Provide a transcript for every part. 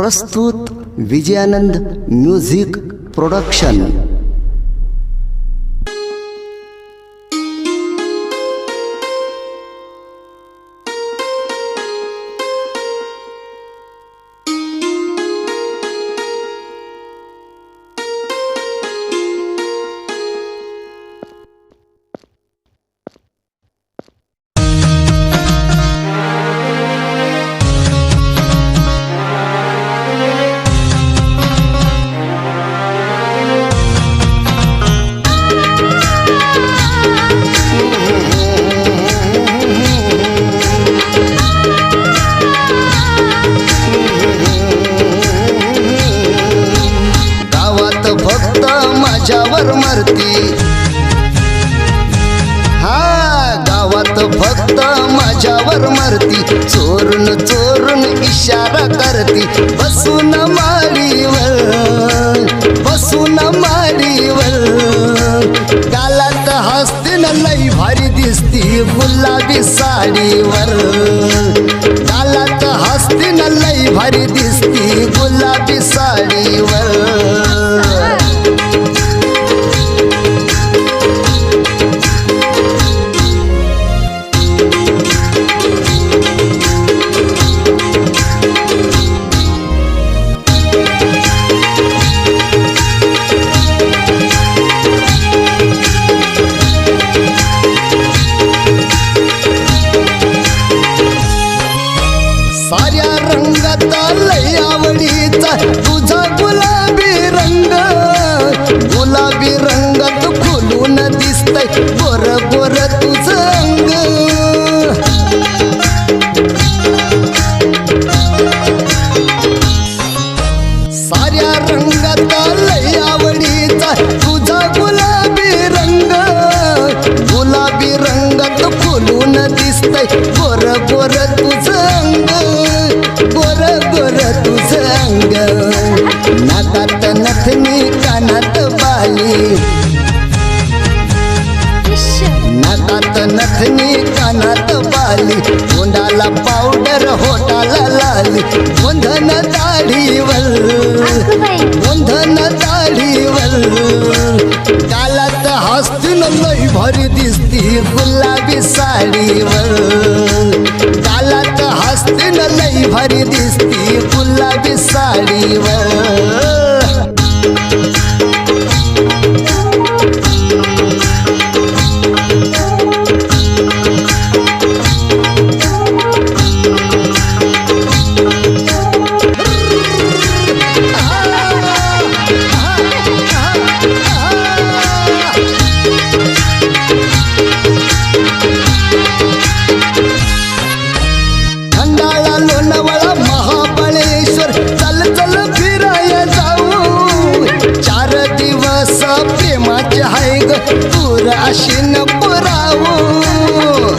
प्रस्तुत Vijayanand music production. माझ्यावर हा गावात फक्त माझ्यावर मरती. चोरून चोरून इशारा करती. बसून माडीवर बसून माडीवर गालात हसतीन लई भारी दिसती गुलाबी साडीवर. गालात हसतीन लई भारी दिसती गुलाबी साडी रंगात लय आवडीचा तुझा गुलाबी रंग गुलाबी रंगात खुलून दिसतय. गोर गोर तुझं अंग. साऱ्या रंगात लय आवडीचा तुझा गुलाबी रंग गुलाबी रंगात फुलून दिसतय. गोर गोर तुझं अंग. तुझं अंग. नाकात नथनी कानात बाली. नाकात नथनी कानात बाली. तोंडाला पावडर होटाला लाली. गोंधन दाढीवर गोंधन दाढीवर कालात हसतीन लई भरी दिसती गुलाबी साडीवर. हरी दिसती गुलाबी साडीवर. दिवस प्रेमाचे हाय ग. पूर अशी न पुरावू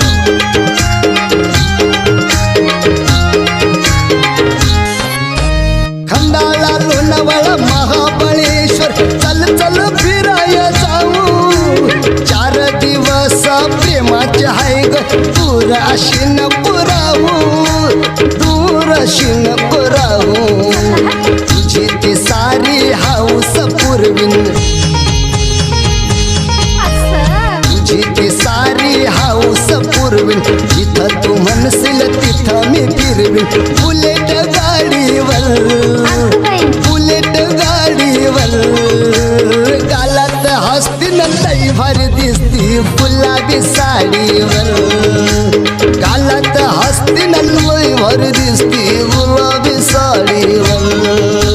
खंडाळा लोणावळा महाबळेश्वर चल चल फिराय जाऊ. चार दिवस प्रेमाचे हाय ग. दूर अशी न पुरावू दूर फिरवीन. जिथं तू म्हणशील तिथं मी फिरवीन. बुलेट गाडीवर. बुलेट गाडीवर. गालात हसतीन लई भारी दिसती गुलाबी साडीवर. गालात हसतीन लई भारी दिसती गुलाबी साडीवर.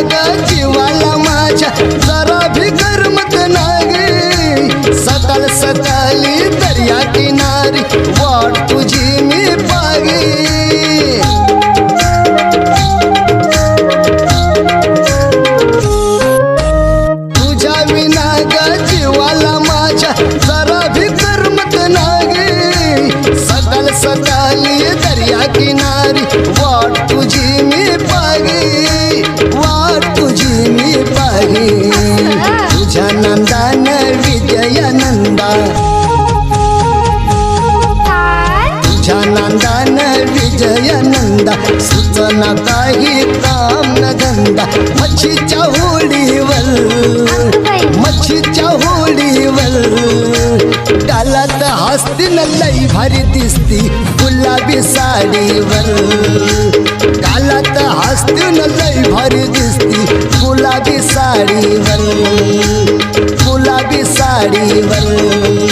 ग जीवाला माझ्या जरा भी करमत नागे सकाल सकाळी दर्या किनारी वाट तुझी मी पागे सकाळी दर्या किनारी तुझ्या नांदान विजयानंदा सुचना काही काम न गंदा वल मच्छी मच्छीच्या वल डालत हस्ती न लई भारी दिसती गुलाबी साडीवर. डालत हस्ती न लई भारी दिसती गुलाबी साडी वल गुलाबी